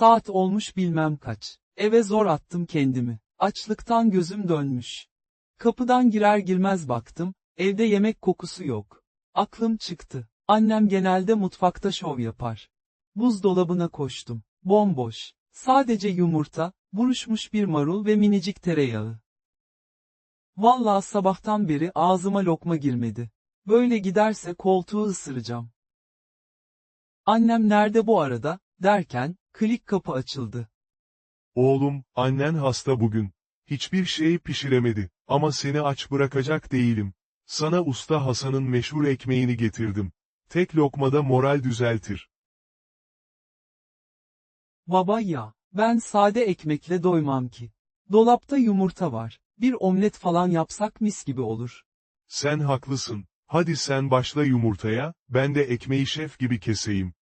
Saat olmuş bilmem kaç. Eve zor attım kendimi. Açlıktan gözüm dönmüş. Kapıdan girer girmez baktım, evde yemek kokusu yok. Aklım çıktı. Annem genelde mutfakta şov yapar. Buzdolabına koştum. Bomboş. Sadece yumurta, buruşmuş bir marul ve minicik tereyağı. Vallahi sabahtan beri ağzıma lokma girmedi. Böyle giderse koltuğu ısıracağım. Annem nerede bu arada, derken, klik kapı açıldı. Oğlum, annen hasta bugün. Hiçbir şey pişiremedi, ama seni aç bırakacak değilim. Sana usta Hasan'ın meşhur ekmeğini getirdim. Tek lokmada moral düzeltir. Baba ya, ben sade ekmekle doymam ki. Dolapta yumurta var. Bir omlet falan yapsak mis gibi olur. Sen haklısın. Hadi sen başla yumurtaya, ben de ekmeği şef gibi keseyim.